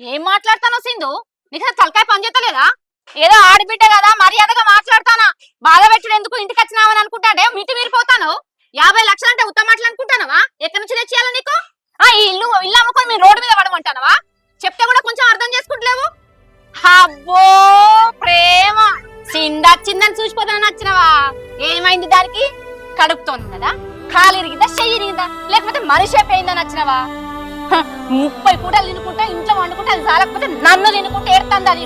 ఏం మాట్లాడతానో సింధు? నీకు తలకాయ పని చేస్తలేదా ఏదో ఆడబిడ్డ కదా మర్యాదగా మాట్లాడతానా? బాధ పెట్టుడు ఎందుకు ఇంటికి వచ్చినావని అనుకుంటాడే మిటి మీరిపోతాను? యాభై లక్షలు అంటే ఉత్తమ మాటలు అనుకుంటానవా? ఎక్కడి నుంచి తెచ్చేయాలి నీకు? ఆ ఇల్లు ఇల్లు అమ్ముకొని మీ రోడ్డు మీద పడమంటానవా? చెప్తే కూడా కొంచెం అర్థం చేసుకుంటలేవు? అబ్బో ప్రేమ. సిందచ్చిందని చూసిపోతానని వచ్చినవా ఏమైంది దానికి? కడుపుతోంది కదా? కాలు ఇరిగిందా? చెయ్యి ఇరిగిందా? లేకపోతే మనిషి అయిపోయిందని వచ్చినవా ముప్పై పూటలు తినుకుంటా ఇంట్లో వండుకుంటే అది చాలకపోతే నన్ను తినుకుంటే ఏడుతుంది అది.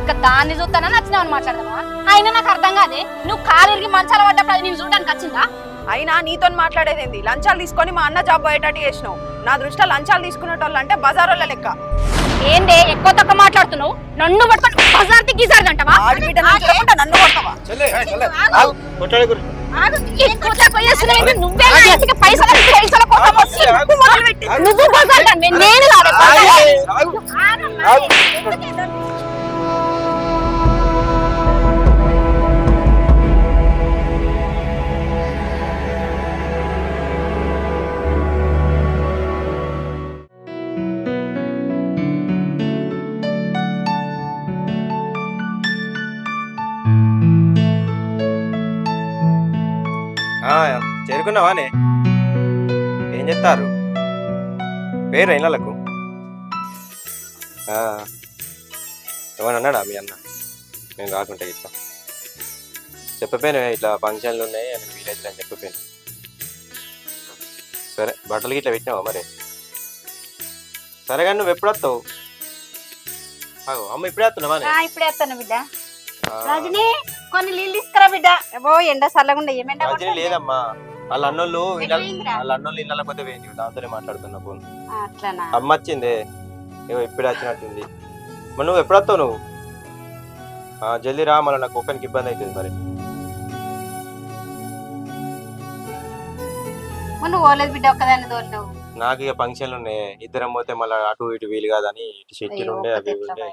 ఇంకా దాన్ని చూస్తానని వచ్చినావని మాట్లాడదామా? అయినా నాకు అర్థం కాదే నువ్వు కాలు ఇరిగి మంచాల పడ్డప్పుడు అది నేను చూడడానికి వచ్చిందా అయినా నీతో మాట్లాడేదేంది లంచాలు తీసుకొని మా అన్న జాబ్ పోయేటట్టు చేసినావు. నా దృష్టిలో లంచాలు తీసుకునేటోళ్ళు అంటే బజారోళ్ళ లెక్క. ఏందే ఎక్కువ తక్కువ మాట్లాడుతున్నావు? నన్ను పట్టుకొని బజార్తి గీజారు అంటవా నన్ను కొడతావా? నువ్వే నా ఇంటికి పైసలు పైసల కోసం వచ్చి నువ్వు మొదలుపెట్టి నువ్వు బజార్ దానివి, నేను చేరుకున్నావానే ఏం చెప్తారు పేరు ఇళ్ళకు ఏమని అన్నాడా మీ అన్న? నేను రాకుంటే ఇట్లా. చెప్పపోయాను ఇట్లా ఫంక్షన్లు ఉన్నాయి అని వీలైతే అని చెప్పపోయాను. సరే బట్టలు ఇట్లా పెట్టినావా మరి? సరే కానీ నువ్వు ఎప్పుడు వస్తావు? అమ్మ ఇప్పుడే వస్తున్నావా ఇప్పుడే వస్తాను బిడ్డ. రజనీ కొన్ని నీళ్ళు తీసుకురా బిడ్డ. ఏవో ఎండ చల్లగుండా ఏమెండ లేదమ్మా. వాళ్ళ అన్నోళ్ళు ఇళ్ళ? వాళ్ళ అన్నోళ్ళు ఇళ్ళ పోతే పోయింది దాంతోనే మాట్లాడుతున్నా ఫోన్ అట్లనా? అమ్మ వచ్చిందే. ఏమో ఇప్పుడు వచ్చినట్టుంది. మరి నువ్వు ఎప్పుడు వస్తావు నువ్వు? జల్దీ రా మళ్ళీ నాకు ఒక్కరికి ఇబ్బంది అవుతుంది మరి. మొన్న పోలేదు బిడ్డ ఒక్కదాన్ని తోలినావు. నాకు ఇక ఫంక్షన్లు ఉన్నాయి. ఇద్దరం పోతే మళ్ళీ అటు ఇటు వీలు కాదని ఇటు షెడ్యూల్ ఉండే అవి ఉండే.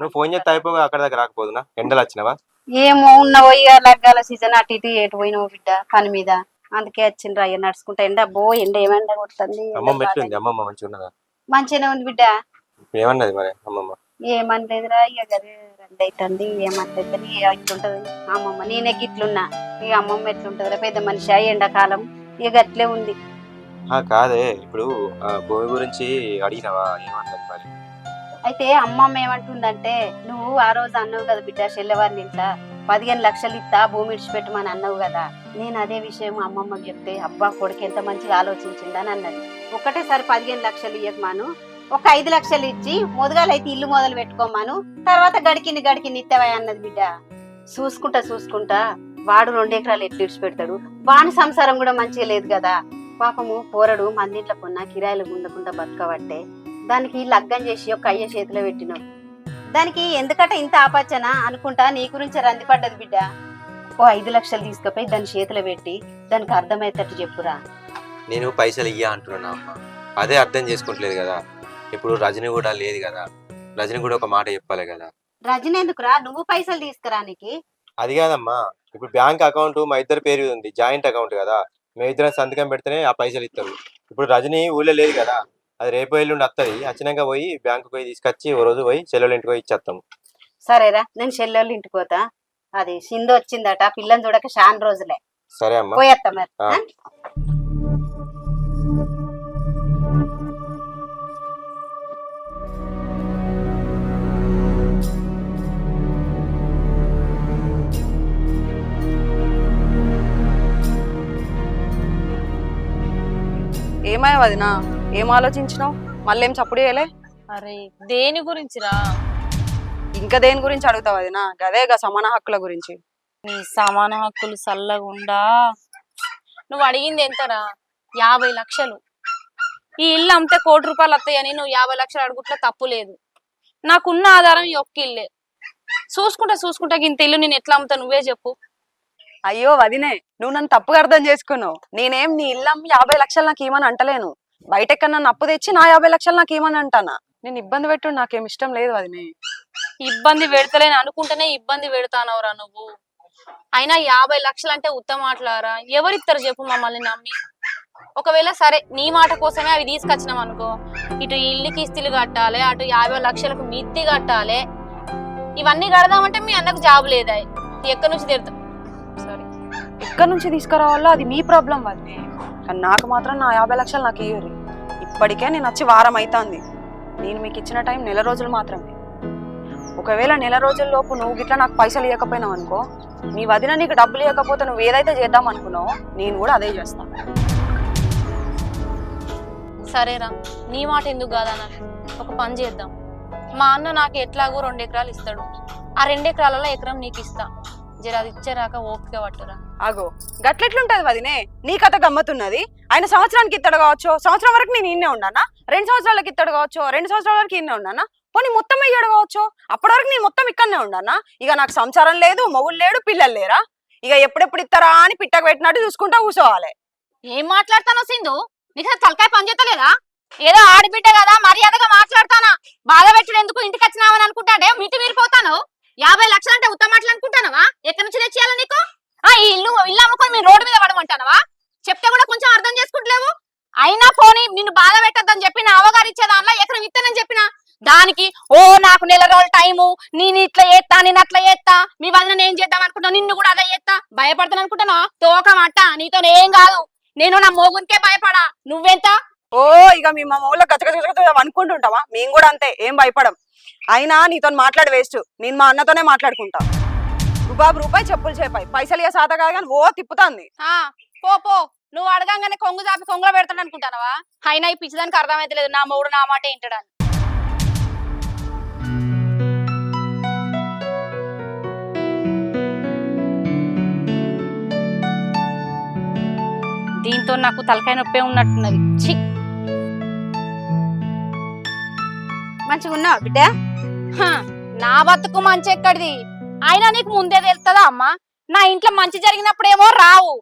నువ్వు ఫోన్ చేస్తే అయిపోగా అక్కడ దగ్గర రాకపోదునా? ఎండలు వచ్చినావా? ఏమో ఉన్నవో ఇక లగ్గాల సీజన్ అటు ఇటు ఎటు పోయినావు బిడ్డ పని మీద. అందుకే వచ్చిండ్రు అయ్య నడుచుకుంటా. ఎండ బో ఎండ ఏమెండ కొడుతుంది అమ్మమ్మ ఎట్లుంది? అమ్మమ్మ మంచిగా ఉన్నదా మంచిగానే ఉంది బిడ్డ. ఏమన్నది మరి అమ్మమ్మ? ఏమనలేదురా ఇక గదే రెండు అవుతుంది ఏమనలేదు ఇట్లుంటది. అమ్మమ్మ నేనే గిట్లున్నా. ఇక అమ్మమ్మ ఎట్లుంటదిరా పెద్ద మనిషి ఎండాకాలం ఇక గట్లే ఉంది. ఆ, కాదే ఇప్పుడు భూమి గురించి అడిగినావా ఏమన్నది మరి? అయితే అమ్మమ్మ ఏమంటుందంటే నువ్వు ఆ రోజు అన్నావు కదా బిడ్డ చెల్లెవారిని ఇంట్లో. పదిహేను లక్షలు ఇస్తా భూమి ఇడిచిపెట్టమని అన్నావు కదా. నేను అదే విషయం అమ్మమ్మకి చెప్తే అబ్బా కొడుకు ఎంత మంచిగా ఆలోచించిందని అన్నది. ఒకటేసారి పదిహేను లక్షలు ఇవ్వకమాను ఒక ఐదు లక్షలు ఇచ్చి మొదగాలైతే ఇల్లు మొదలు పెట్టుకోమాను. తర్వాత గడికిని గడికిని ఇస్తావా అన్నది బిడ్డ. చూసుకుంటా చూసుకుంటా. వాడు రెండు ఎకరాలు ఎట్లు ఇడిచిపెడతాడు వాని సంసారం కూడా మంచిగా లేదు కదా. పాపము పోరడు మందింట్లో కొన్న కిరాయిలు ఉండకుండా బతకబట్టే దానికి లగ్గం చేసి ఒక అయ్య చేతిలో పెట్టినావు. దానికి ఎందుకట ఇంత ఆపచ్చన అనుకుంటా నీ గురించి రందిపడ్డది బిడ్డ. ఓ ఐదు లక్షలు తీసుకుపోయి దాని చేతిలో పెట్టి దానికి అర్థమయ్యేటట్టు చెప్పురా. నేను పైసలు ఇయ్యా అంటున్నా అమ్మ? అదే అర్థం చేసుకుంటలేదు కదా. ఇప్పుడు రజని కూడా లేదు కదా. రజని కూడా ఒక మాట చెప్పాలి కదా. రజని ఎందుకురా? నువ్వు పైసలు తీసుకురానికి అది కాదమ్మా. ఇప్పుడు బ్యాంక్ అకౌంట్ మా ఇద్దరు పేరు ఉంది. జాయింట్ అకౌంట్ కదా. మేము ఇద్దరం సంతకం పెడితేనే ఆ పైసలు ఇస్తారు. ఇప్పుడు రజని ఊళ్ళో లేదు కదా. అది రేపు ఎల్లుండి వస్తుంది వచ్చినాక పోయి బ్యాంకు పోయి తీసుకొచ్చి ఓ రోజు పోయి చెల్లెల ఇంటికి పోయి ఇచ్చేస్తాం సరేరా నేను చెల్లెళ్ళు ఇంటికి పోతా. అది సింధు వచ్చిందట పిల్లని చూడక చాలా రోజులే. సరే అమ్మా. పోయేస్తా మరి. ఆ. ఆ? ఏమయ్య వదినా? ఏం ఆలోచించినావు? మళ్ళీ ఏం చప్పుడు చేయలే? అరే దేని గురించిరా? ఇంకా దేని గురించి అడుగుతావు వదినా గదేగా సమాన హక్కుల గురించి. నీ సమాన హక్కులు సల్లగుండా? నువ్వు అడిగింది ఎంతరా? యాభై లక్షలు. ఈ ఇల్లు అమ్మితే కోటి రూపాయలు వస్తాయని నువ్వు యాభై లక్షలు అడుగుట్లా తప్పు లేదు. నాకున్న ఆధారం ఈ ఒక్క ఇల్లే. చూసుకుంటా చూసుకుంటా ఇంత ఇల్లు నేను ఎట్లా అమ్ముతా నువ్వే చెప్పు. అయ్యో వదినే నువ్వు నన్ను తప్పుగా అర్థం చేసుకున్నావు. నేనేం నీ ఇల్లం యాభై లక్షలు నాకు ఏమని అంటలేను. బయట ఎక్కడ నన్ను అప్పు తెచ్చి నా యాభై లక్షలు నాకు ఏమని అంటానా? నేను ఇబ్బంది పెట్టు నాకేం ఇష్టం లేదు వదినే ఇబ్బంది పెడతలేని అనుకుంటేనే ఇబ్బంది పెడతానవరా నువ్వు. అయినా యాభై లక్షలు అంటే ఉత్తమాట్లారా? ఎవరిస్తారు చెప్పు మమ్మల్ని నమ్మి. ఒకవేళ సరే నీ మాట కోసమే అవి తీసుకొచ్చినాం అనుకో. ఇటు ఇల్లు కిస్తులు కట్టాలి అటు యాభై లక్షలకు మిత్తి కట్టాలి. ఇవన్నీ కడదామంటే మీ అన్నకు జాబ్ లేదా. ఎక్కడి నుంచి తిడతాం సారీ ఇక్కడ నుంచి తీసుకురావాలో అది మీ ప్రాబ్లం వదినే కానీ నాకు మాత్రం నా యాభై లక్షలు నాకు ఇయ్యరు. ఇప్పటికే నేను వచ్చి వారం అవుతుంది నేను మీకు ఇచ్చిన టైం నెల రోజులు మాత్రమే. ఒకవేళ నెల రోజుల్లోపు నువ్వు గిట్లా నాకు పైసలు ఇవ్వకపోయినావు అనుకో నీ వదిన నీకు డబ్బులు ఇవ్వకపోతే నువ్వు ఏదైతే చేద్దాం అనుకున్నావో నేను కూడా అదే చేస్తాను సరేరా నీ మాట ఎందుకు కాదన్నారు? ఒక పని చేద్దాం. మా అన్న నాకు ఎట్లాగో రెండు ఎకరాలు ఇస్తాడు. ఆ రెండు ఎకరాలలో ఎకరం నీకు ఇస్తా. జర అది ఇచ్చేరాక ఓపిక పట్టురా. ఆగో. గట్లెట్లుంటది వదినే? నీ కథ గమ్మతున్నది ఆయన సంవత్సరానికి ఇత్తడు కావచ్చు? సంవత్సరం వరకు నేను ఇన్నే ఉన్నానా? రెండు సంవత్సరాలకి ఇత్తడు కావచ్చు? రెండు సంవత్సరాల వరకు ఇన్నే ఉన్నానా? పోనీ మొత్తం అయ్యాడు కావచ్చు? అప్పటి వరకు నేను మొత్తం ఇక్కడనే ఉన్నానా? ఇక నాకు సంసారం లేదు మొగుడు లేడు పిల్లలు లేరా? ఇక ఎప్పుడెప్పుడు ఇస్తారా అని పిట్టకు పెట్టినట్టు చూసుకుంటా కూర్చోవాలి ఏం మాట్లాడతానో సింధు? నీకు తలకాయ పని చేస్తలేదా? ఏదో ఆడబిడ్డ కదా మర్యాదగా మాట్లాడతానా? బాధ పెట్టుడు ఎందుకు ఇంటికి వచ్చినావని అనుకుంటాడే మిటి మీరిపోతాను యాభై లక్షలు అంటే ఉత్తమ మాటలు అనుకుంటానవా? ఎక్కడి నుంచి తెచ్చేయాలి నీకు? ఆ ఈ ఇల్లు ఇల్లు అమ్ముకొని మీ రోడ్డు మీద పడమంటానవా? చెప్తే కూడా కొంచెం అర్థం చేసుకుంటలేవు? అయినా పోనీ నిన్ను బాధ పెట్టద్దని చెప్పి నా అవగారు ఇచ్చే దానిలో ఎక్కడ ఇస్తానని చెప్పిన? దానికి ఓ నాకు నెల రోజుల టైము నేను ఇట్లా చేస్తా నేను అట్లా చేస్తా మీ వదిన నేను చేద్దాం అనుకుంటా నిన్ను కూడా అదే చేస్తా భయపడతాను అనుకుంటానా తోక మట్ట నీతో ఏం కాదు. నేను నా మోగునికే భయపడా. నువ్వెంత? ఓ ఇక మీ మా ఊళ్ళో గచ్చగచ్చ అనుకుంటుంటావా? మేము కూడా అంతే ఏం భయపడం. అయినా నీతో మాట్లాడి వేస్ట్ నేను మా అన్నతోనే మాట్లాడుకుంటా. రూబాబు రూపాయి చెప్పులు చేపాయి. పైసలు ఇక సాత కాదు కానీ ఓ తిప్పుతాంది. ఆ పో పో. నువ్వు అడగంగానే కొంగు చాపి కొంగులో పెడతాడు అనుకుంటానవా? అయినా ఈ పిచ్చిదానికి అర్థమైతే లేదు నా మూడు నా మాట ఏంటడని దీంతో నాకు తలకాయ నొప్పే ఉన్నట్టున్నది. ఛీ! మంచిగా ఉన్నావా బిడ్డ? నా బతుకు మంచి ఎక్కడిది? అయినా నీకు ముందే తెలుస్తుందా అమ్మా? నా ఇంట్లో మంచి జరిగినప్పుడేమో రావు.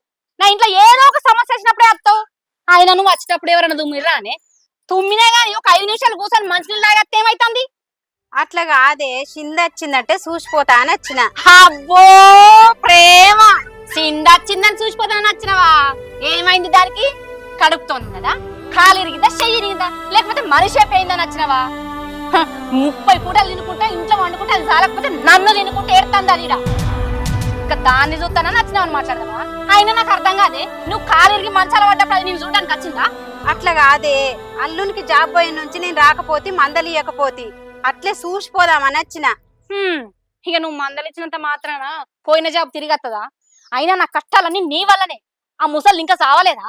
నా ఇంట్లో ఏదో ఒక సమస్య వచ్చినప్పుడే వస్తావు. ఆయన నువ్వు వచ్చేటప్పుడు ఎవరైనా తుమ్మిరా అనే తుమ్మినా గానీ ఒక ఐదు నిమిషాలు కూర్చొని మంచినీళ్ళు తాగేస్తే ఏమైతుంది? అట్లా కాదే చింద వచ్చిందంటే చూసిపోతా అని వచ్చిన. అబ్బో ప్రేమ! సింద వచ్చిందని చూసిపోతానని వచ్చినవా? ఏమైంది దానికి? కడుపుతోంది కదా? కాలు ఇరిగిందా? చెయ్యి ఇరిగిందా? లేకపోతే మనిషి అయిపోయిందని వచ్చినవా? ముప్పై పూటలు తినుకుంటా ఇంట్లో వండుకుంటే అది చాలకపోతే నన్ను తినుకుంటే ఏడుతుంది అది. ఇంకా దాన్ని చూస్తానని వచ్చినావని మాట్లాడదామా? అయినా నాకు అర్థం కాదే. నువ్వు కాలు ఇరిగి మంచాల పడ్డప్పుడు అది నేను చూడడానికి వచ్చిందా? అట్లా కాదే. అల్లునికి జాబ్ పోయిన నుంచి నేను రాకపోతే మందలు ఇవ్వకపోతే అట్లే చూసిపోదామని వచ్చిన హ్మ్, ఇక నువ్వు మందలిచ్చినంత మాత్రాన? పోయిన జాబ్ తిరిగి వస్తుందా అయినా నా కష్టాలన్నీ నీ వల్లనే. ఆ ముసలు ఇంకా సావలేదా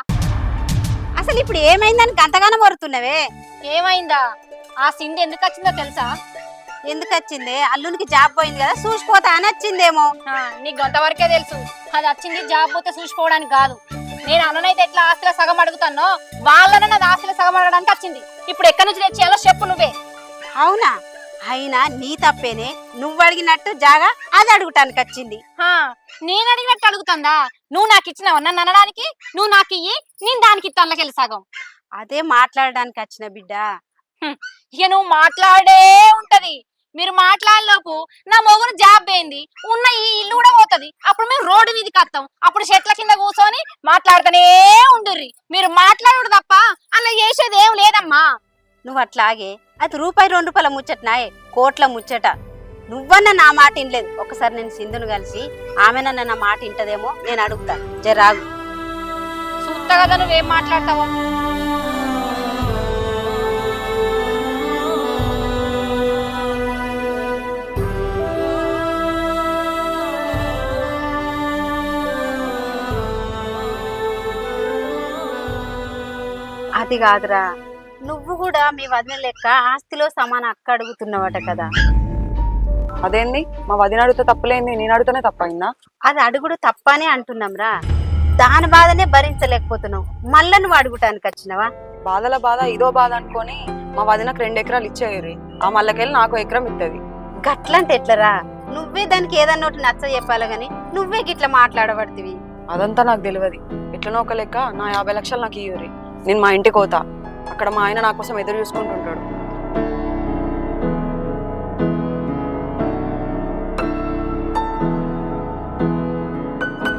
అసలు ఇప్పుడు ఏమైందని గంతగానం వరుతున్నవే ఏమైందా? ఆ సిండి ఎందుకు వచ్చిందో తెలుసా? ఎందుకు వచ్చింది? అల్లునికి జాబ్ పోయింది కదా చూసిపోతా అని వచ్చిందేమో. ఆ, నీకు కొంతవరకే తెలుసు. అది వచ్చింది జాబ్ పోతే చూసిపోవడానికి కాదు. నేను అన్ననైతే ఎట్లా ఆస్తిలో సగం అడుగుతానో వాళ్ళనే నాది ఆస్తిలో సగం అడగడానికి వచ్చింది. ఇప్పుడు ఎక్కడి నుంచి తెచ్చేయాలో చెప్పు నువ్వే. అవునా? అయినా నీ తప్పేనే. నువ్వు అడిగినట్టు జాగా అది అడుగుటానికి వచ్చింది. ఆ, నేను అడిగినట్టు అడుగుతుందా? నువ్వు నాకు ఇచ్చినావు? నన్ను అనడానికి? నువ్వు నాకు ఇయ్యి నేను దానికి ఇస్తానులకెళ్ళి సగం. అదే మాట్లాడడానికి వచ్చిన బిడ్డ. ఇక నువ్వు మాట్లాడే ఉంటది. మీరు మాట్లాడలోపు నా మొగును జాబ్ పోయింది. ఉన్న ఈ ఇల్లు కూడా పోతది. అప్పుడు మేము రోడ్డు మీదకి వస్తాం అప్పుడు చెట్ల కింద కూర్చొని మాట్లాడుతూనే ఉండుర్రి. మీరు మాట్లాడు తప్ప అలా చేసేది ఏం లేదమ్మా. నువ్వు అట్లాగే. అది రూపాయి రెండు రూపాయల ముచ్చట నాయే కోట్ల ముచ్చట. నువ్వన్న నా మాట వినలేదు. ఒకసారి నేను సింధును కలిసి ఆమెనన్న నా మాట వింటదేమో నేను అడుగుతా. జరాగు చూస్తా కదా నువ్వేం మాట్లాడతావో. అది కాదురా. నువ్వు కూడా మీ వదిన లెక్క ఆస్తిలో సమాన అక్క అడుగుతున్నావట కదా. అదేంది? మా వదిన అడిగితే తప్పులేంది? నేను అడిగితేనే తప్పైందా? అది అడుగుడు తప్పనే అంటున్నాంరా. దాని బాధనే భరించలేకపోతున్నావు. మళ్ళా నువ్వు అడుగుటానికి వచ్చినవా? బాధల బాధ ఇదో బాధ అనుకొని మా వదినకు రెండు ఎకరాలు ఇచ్చేయరు ఆ మళ్ళకెళ్ళి నాకు ఎకరం ఇస్తుంది గట్లంటే ఎట్లరా? నువ్వే దానికి ఏదన్నా ఒకటి నచ్చ చెప్పాలి గాని నువ్వే గిట్ల మాట్లాడబడుతుంది అదంతా నాకు తెలియదు ఎట్లనో ఒక లెక్క నా యాభై లక్షలు నాకు ఇయ్యూరి నేను మా ఇంటికి పోతా. అక్కడ మా ఆయన నా కోసం ఎదురు చూసుకుంటుంటాడు.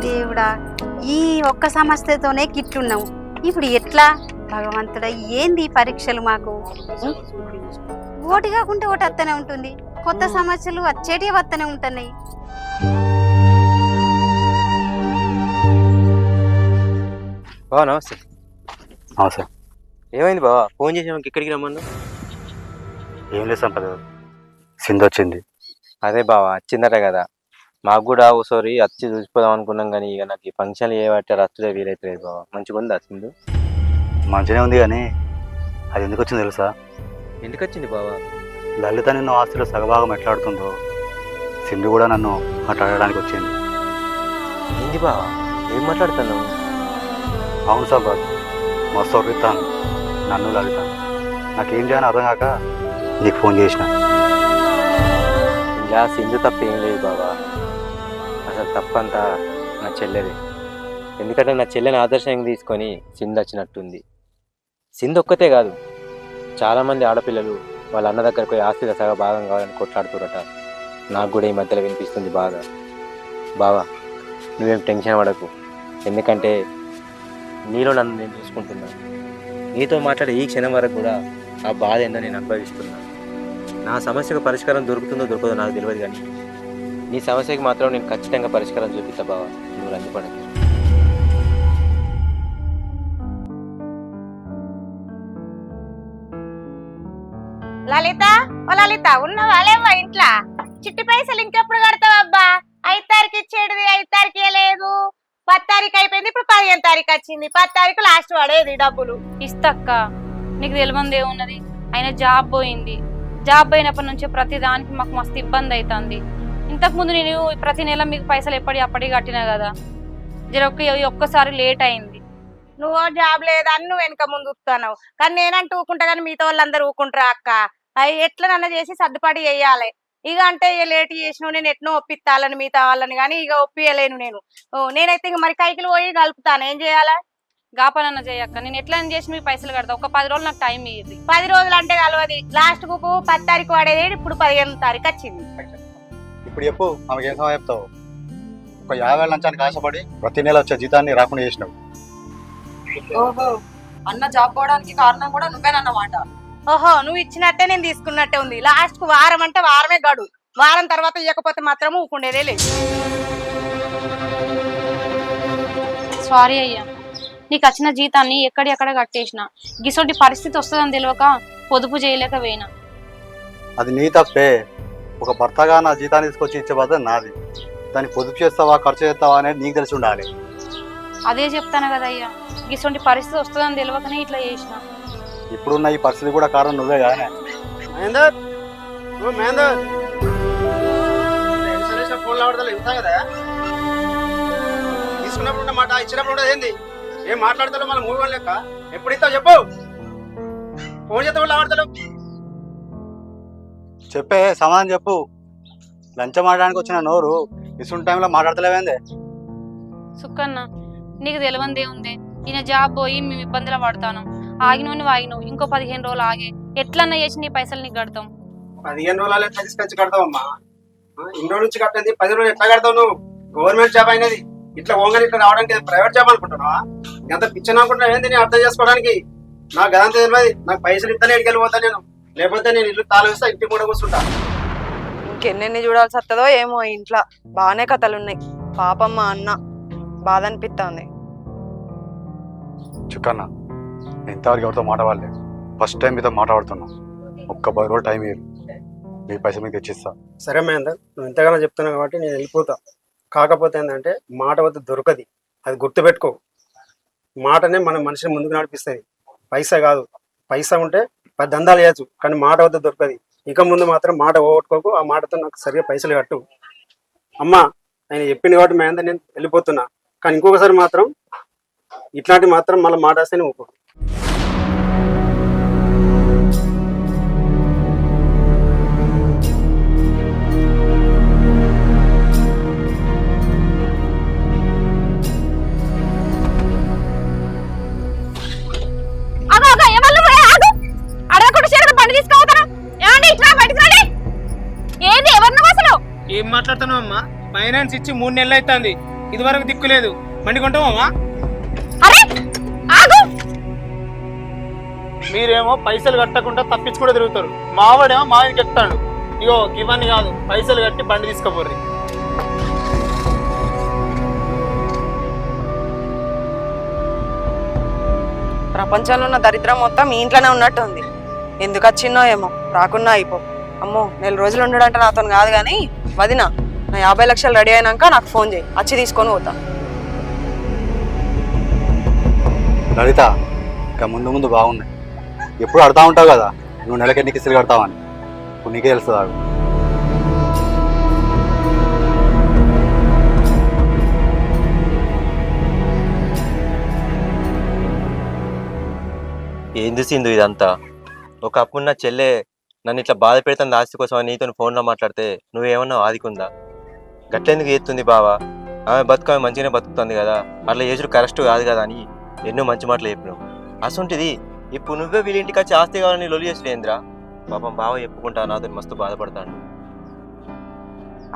దేవుడా ఈ ఒక్క సమస్యతోనే గిట్లున్నావు ఇప్పుడు ఎట్లా? భగవంతుడా ఏంది ఈ పరీక్షలు మాకు? ఓటి కాకుంటే ఒకటి వస్తూనే ఉంటుంది. కొత్త సమస్యలు వచ్చేటివి వస్తూనే ఉంటున్నాయి. బావా నమస్తే. సార్. ఏమైంది బావా? ఫోన్ చేసి ఇక్కడికి రమ్మను ఏం లేదు సంపద సింధు వచ్చింది. అదే బావా వచ్చిందట కదా. మాకు కూడా ఒకసారి వచ్చి చూసిపోదాం అనుకున్నాం కానీ ఇక నాకు ఈ ఫంక్షన్ ఏ పట్టే రస్తులే వీలైతలేదు బావా. మంచిగా ఉందా సింధు? మంచిగానే ఉంది కానీ అది ఎందుకు వచ్చింది తెలుసా? ఎందుకు వచ్చింది బావా? లలిత నిన్ను ఆస్తిలో సగభాగం ఎట్లాడుతుందో సింధు కూడా నన్ను మాట్లాడడానికి వచ్చింది. ఏంది బావా? ఏం మాట్లాడుతున్నావు? అవును సాబాద్ మస్తు ఒర్రిస్తాను నన్ను లలిత. నాకేం చేయాలని అర్థం కాక నీకు ఫోన్ చేసిన. ఇలా సింధు తప్ప ఏం లేదు బావా. అసలు తప్పంతా నా చెల్లెదే. ఎందుకంటే నా చెల్లెని ఆదర్శంగా తీసుకొని సింధు వచ్చినట్టుంది. సింధు ఒక్కతే కాదు చాలామంది ఆడపిల్లలు వాళ్ళ అన్న దగ్గరకు ఆస్తి దశగా భాగం కావాలని కొట్లాడుతురట. నాకు కూడా ఈ మధ్యలో వినిపిస్తుంది బాగా. బావా నువ్వేం టెన్షన్ పడకు. ఎందుకంటే నీలో నన్ను నేను చూసుకుంటున్నాను. నీతో మాట్లాడే ఈ క్షణం వరకు కూడా ఆ బాధ ఏందో నేను అనుభవిస్తున్నాను. నా సమస్యకు పరిష్కారం దొరుకుతుందో దొరకదో నాకు తెలియదు కానీ నీ సమస్యకి మాత్రం నేను ఖచ్చితంగా పరిష్కారం చూపిస్తా బావా. నువ్వు రంజిపడకు లలిత ఓ లలిత ఉన్న లేవా ఇంట్లో? చిట్టి పైసలు ఇంకెప్పుడు కడతావబ్బా? ఐదు తారీఖు ఇచ్చేటిది ఐదు తారీఖు లేదు. పది తారీఖు అయిపోయింది ఇప్పుడు పదిహేను తారీఖు వచ్చింది. పది తారీఖు లాస్ట్ పడేది డబ్బులు. ఇస్తక్క నీకు తెలియంది ఏమున్నది ఆయన జాబ్ పోయింది. జాబ్ పోయినప్పటి నుంచి ప్రతి దానికి మాకు మస్తు ఇబ్బంది అవుతుంది ఇంతకు ముందు నేను ప్రతి నెల మీకు పైసలు ఎప్పటి అప్పటి కట్టినా కదా. జర ఒక్కసారి లేట్ అయింది. నువ్వు జాబ్ లేదని నువ్వు వెనక ముందు కానీ నేనంటూ ఊకుంటా కానీ మిగతా వాళ్ళందరూ ఊకుంటారా అక్క? అవి ఎట్లనన్నా చేసి సర్దుపాటు చేయాలి? ఇక అంటే ఇక లేట్ చేసినావు నేను ఎట్నో ఒప్పిస్తాలని మిగతా వాళ్ళని కానీ ఇక ఒప్పియలేను నేను. ఓ, నేనైతే ఇక మరి కైకిలు పోయి కలుపుతాను. ఏం చేయాలా? గాపనన్న చేయక్క. నేను ఎట్లా చేసి మీకు పైసలు కడతా? ఒక పది రోజులు నాకు టైం ఇయ్యది పది రోజులు అంటే కలవది. లాస్ట్కు పది తారీఖు పడేది ఇప్పుడు పదిహేను తారీఖు వచ్చింది. ఇప్పుడు చెప్పు ఆమెకి ఏం సమయం చెప్తావు? ఒక యాభై లంచానికి ఆశపడి ప్రతి నెల వచ్చే జీతాన్ని రాకుండా చేసినావు. ఓహో అన్న జాబ్ పోవడానికి కారణం కూడా నువ్వేనన్నమాట. ఓహో నువ్వు ఇచ్చినట్టే నేను తీసుకున్నట్టే ఉంది. లాస్ట్కు వారం అంటే వారమే గడు. వారం తర్వాత ఇవ్వకపోతే మాత్రం ఊకుండేదే లేదు. సారీ అయ్యా. నీకు వచ్చిన జీతాన్ని ఎక్కడెక్కడ కట్టేసిన గిసోటి పరిస్థితి వస్తుందని తెలియక పొదుపు చేయలేక పోయినా. అది నీ తప్పే. ఒక భర్తగా నా జీతాన్ని తీసుకొచ్చి ఇచ్చే బాధ్యత నాది. దాన్ని పొదుపు చేస్తావా ఖర్చు చేస్తావా అనేది నీకు తెలిసి ఉండాలి. అదే చెప్తాను కదా అయ్యా గిసోటి పరిస్థితి వస్తుందని తెలియకనే ఇట్లా చేసిన. ఇప్పుడున్న ఈ పరిస్థితి కూడా కారణం నువ్వే కానీ మహేందర్ ఓ మహేందర్. ఇన్సూరెన్స్ ఫోన్ లావడతలే ఇంత కదా? తీసుకున్నప్పుడు మాట ఇచ్చినప్పుడు ఏంది? ఏం మాట్లాడతాలో మళ్ళీ మూడు వాళ్ళు లెక్క. ఎప్పుడు ఇస్తావు చెప్పు. ఫోన్ చేస్తే వాళ్ళు ఆడతాడు చెప్పే సమాధానం చెప్పు. లంచం ఆడడానికి వచ్చిన నోరు ఇసుంటి టైంలో మాట్లాడతలేవేందే? సుక్కన్న నీకు తెలియందే ఉంది ఈయన జాబ్ పోయి మేము ఇబ్బందులు పడతాను. ఆగినవని వాగినవు ఇంకో పదిహేను రోజులు ఆగే. ఎట్లన్నా చేసి నీ పైసలు నీకు కడతాం. పదిహేను రోజులు ఎట్లా తీసుకొచ్చి కడతావమ్మా. ఆ, ఇన్ని రోజుల నుంచి కట్టేది పది రోజులు ఎట్లా కడతావు నువ్వు? గవర్నమెంట్ జాబ్ అయినది. ఇట్లా ఓంగని ఇట్లా రావడానికి ప్రైవేట్ జాబ్ అనుకుంటున్నావా? ఎంత పిచ్చని అనుకుంటున్నావు? ఏంది నేను అర్థం చేసుకోవడానికి? నాకు గదంత తెలియదు. నాకు పైసలు ఇస్తానే ఇక్కడికి వెళ్ళిపోతా నేను. లేకపోతే నేను ఇల్లు తాళం ఇస్తా ఇంటికి కూడా కూర్చుంటా. ఇంకెన్నెన్ని చూడాల్సి వస్తుందో ఏమో ఇంట్లో. బాగానే కథలు ఉన్నాయి పాపం మా అన్న బాధ అనిపిస్తుంది చుక్కన్న నేను ఇంతవరకు ఎవరితో మాట్లాడలేదు. ఫస్ట్ టైం మీతో మాట్లాడుతున్నాం. ఒక్క పది రోజులు టైం ఇయ్యరు. మీ పైసలు మీకు తెచ్చిస్తా. సరే మహేందర్ నువ్వు ఎంతగానో చెప్తున్నావు కాబట్టి నేను వెళ్ళిపోతా. కాకపోతే ఏంటంటే మాట వద్ద దొరకది. అది గుర్తుపెట్టుకో. మాటనే మన మనిషిని ముందుకు నడిపిస్తుంది. పైసా కాదు. పైసా ఉంటే పది దందాలు చేయొచ్చు కానీ మాట వద్ద దొరకది. ఇక ముందు మాత్రం మాట పోగొట్టుకోకు. ఆ మాటతో నాకు సరిగా పైసలు కట్టు. అమ్మా ఆయన చెప్పింది కాబట్టి మహేందర్ నేను వెళ్ళిపోతున్నా. కానీ ఇంకొకసారి మాత్రం ఇట్లాంటి మాత్రం మళ్ళీ మాట వస్తేనే ఊకో ఫైనాన్స్ ఇచ్చి మూడు నెలలు అవుతుంది. ఇది వరకు దిక్కులేదు మండి కొంటావమ్మా అరే! ఆగు! మీరేమో పైసలు కట్టకుండా తప్పించుకుంటూ తిరుగుతారు. మావాడేమో మా ఇంటికి ఎక్కుతాడు ఇగో ఇవన్నీ కాదు. పైసలు కట్టి బండి తీసుకుపోర్రి. ప్రపంచంలో ఉన్న దరిద్రం మొత్తం మీ ఇంట్లోనే ఉన్నట్టు ఉంది ఎందుకు వచ్చిందో ఏమో. రాకున్నా అయిపో. అమ్మో నెల రోజులు ఉండడంటే నాతో కాదు కానీ వదిన. నా యాభై లక్షలు రెడీ అయినాక నాకు ఫోన్ చేయి. వచ్చి తీసుకొని పోతా. లలిత ఇంకా ముందు ముందు బాగున్నాయి ఎప్పుడు అడతా ఉంటావు కదా? నువ్వు నెలకి ఎన్ని కిస్తులు కడతావని. ఇప్పుడు నీకే తెలుస్తుంది. ఏంది సింధు ఇదంతా? ఒకప్పుడు నా చెల్లె నన్ను ఇట్లా బాధ పెడుతుంది ఆస్తి కోసం అని నీతో ఫోన్లో మాట్లాడితే నువ్వేమన్నా ఆదికుందా? గట్లెందుకు ఎత్తుంది బావా? ఆమె బతుకు ఆమె మంచిగానే బతుకుతుంది కదా. అట్లా చేసుడు కరెక్ట్ కాదు కదా అని ఎన్నో మంచి మాటలు చెప్పినావు. అసొంటిది ఇప్పుడు నువ్వే వీళ్ళ ఇంటికి వచ్చి ఆస్తి కావాలని లొలి చేసులేంద్రా పాపం బావ చెప్పుకుంటా నాతో మస్తు బాధపడతాను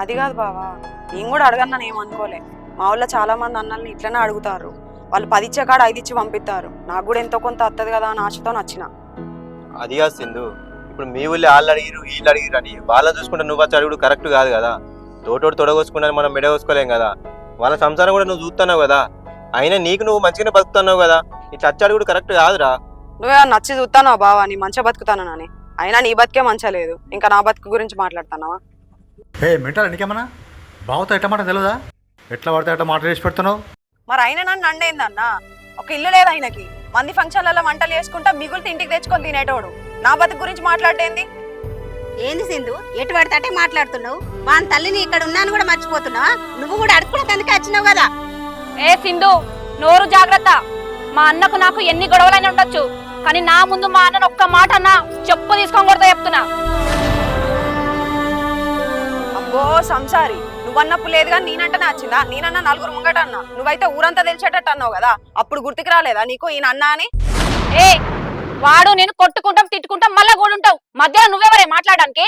అది కాదు బావా నేను కూడా అడగన్నాను ఏమనుకోలే మా ఊళ్ళో చాలా మంది అన్నల్ని ఇట్లనే అడుగుతారు. వాళ్ళు పది ఇచ్చే కాడ ఐదు ఇచ్చి పంపిస్తారు. నాకు కూడా ఎంతో కొంత వస్తుంది కదా అని ఆశతో నచ్చిన. అది కాదు సింధు ఇప్పుడు మీ ఊళ్ళో వాళ్ళు అడిగిరు వీళ్ళు అడిగిరు అని. వాళ్ళని చూసుకుంటే నువ్వు వచ్చి అడుగుడు కరెక్ట్ కాదు కదా. తోటోడు తొడగోసుకున్నా మనం మెడగోసుకోలేం కదా. వాళ్ళ సంసారం కూడా నువ్వు చూస్తున్నావు కదా. అయినా నీకు నువ్వు మంచిగానే బతుకుతున్నావు కదా. ఇట్లా వచ్చి అడుగుడు కరెక్ట్ కాదురా. నువ్వే నచ్చి చూస్తానో బావా? నీ మంచిగా బతుకుతానని అయినా నీ బతికే మంచిగా లేదు. ఇంకా నా బతుకు గురించి మాట్లాడుతున్నావా? హే మెంటల్ నీకేమన్నా? బావతో ఎట్ట మాట తెలియదా ఎట్లా పడితే ఎట్లా మాట చేసి పెడుతున్నావు? మరి అయినా నన్ను అండేందన్నా ఒక ఇల్లు లేదు ఆయనకి. మంది ఫంక్షన్లలో వంటలు చేసుకుంటా మిగులు ఇంటికి తెచ్చుకొని తినేటోడు. నా బతుకు గురించి మాట్లాడేంది? ఏంది సింధు? ఎటు పడితే మాట్లాడుతున్నావు? వాని తల్లిని ఇక్కడ ఉన్నాను కూడా మర్చిపోతున్నావా? నువ్వు కూడా అడుక్కునే అందుకే వచ్చినావు కదా. ఏ సింధు నోరు జాగ్రత్త. మా అన్నకు నాకు ఎన్ని గొడవలైనా ఉండొచ్చు. కానీ నా ముందు మా అన్నను ఒక్క మాట అన్నా చెప్పు తీసుకొని కొడతా చెప్తున్నా. అబ్బో సంసారి. నువ్వన్నప్పుడు లేదు కానీ నేనంటే నచ్చిందా నేనన్నా నలుగురు ముంగట అన్నా. నువ్వైతే ఊరంతా తెలిసేటట్టు అన్నావు కదా. అప్పుడు గుర్తుకు రాలేదా నీకు ఈయన అన్నా అని? ఏ వాడు నేను కొట్టుకుంటాం తిట్టుకుంటాం మళ్ళా కూడుంటావు మధ్యలో నువ్వెవరే మాట్లాడడానికి?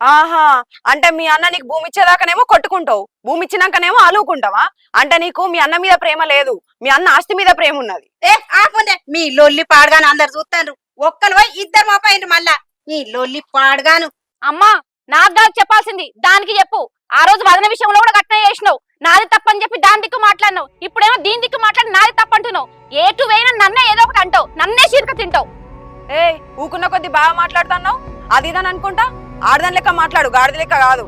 ఆహా అంటే మీ అన్న నీకు భూమి ఇచ్చేదాకానేమో కొట్టుకుంటావు. భూమి ఇచ్చినాకనేమో అలువుకుంటావా అంటే నీకు మీ అన్న మీద ప్రేమ లేదు. మీ అన్న ఆస్తి మీద ప్రేమ ఉన్నది. ఏ ఆపండి. మీ లొల్లి పాడగాను అందరు చూస్తాను ఒక్కరు పోయి ఇద్దరు మోపైండ్రు మళ్ళా. ఈ లొల్లి పాడగాను. అమ్మా నాకు కాదు చెప్పాల్సింది. దానికి చెప్పు. ఆ రోజు వదన విషయంలో కూడా గట్టిన చేసినావు. నాది తప్పని చెప్పి దాని దిక్కు మాట్లాడినావు. ఇప్పుడేమో దీని దిక్కు మాట్లాడి నాది తప్పంటున్నావు. ఏటు వేయినా నన్నే ఏదో ఒకటి అంటావు. నన్నే చీరక తింటావు. ఏ ఊకున్న కొద్ది బాగా మాట్లాడుతున్నావు? అది ఇదని అనుకుంటా? ఆడదాని లెక్క మాట్లాడు గాడిద లెక్క కాదు.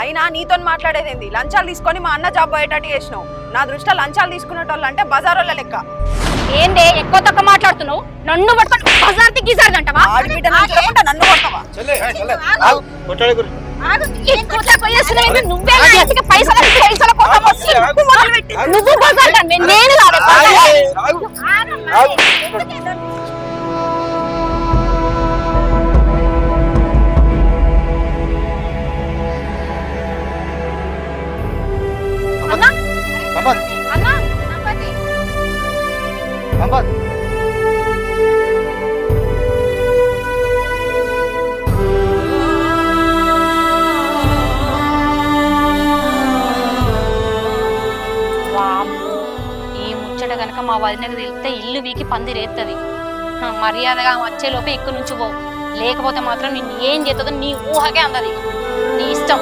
అయినా నీతో మాట్లాడేది ఏంది? లంచాలు తీసుకొని మా అన్న జాబ్ పోయేటట్టు చేసినావు. నా దృష్టిలో లంచాలు తీసుకునేటోళ్ళు అంటే బజారోళ్ళ లెక్క. ఏందే ఎక్కువ తక్కువ మాట్లాడుతున్నావు? నన్ను పట్టుకొని బజార్కి లేకుండా నన్ను కొడతావా? నువ్వే నా ఇంటికి పైసలు నువ్వు బజార్ నేను సంపత్ ఈ ముచ్చట గనక మా వదినకు తెలిస్తే ఇల్లు వీకి పందిరేస్తుంది మర్యాదగా వచ్చేలోపే ఇక్కడి నుంచి పో. లేకపోతే మాత్రం నిన్ను ఏం చేస్తుందో నీ ఊహకే అందది. నీ ఇష్టం.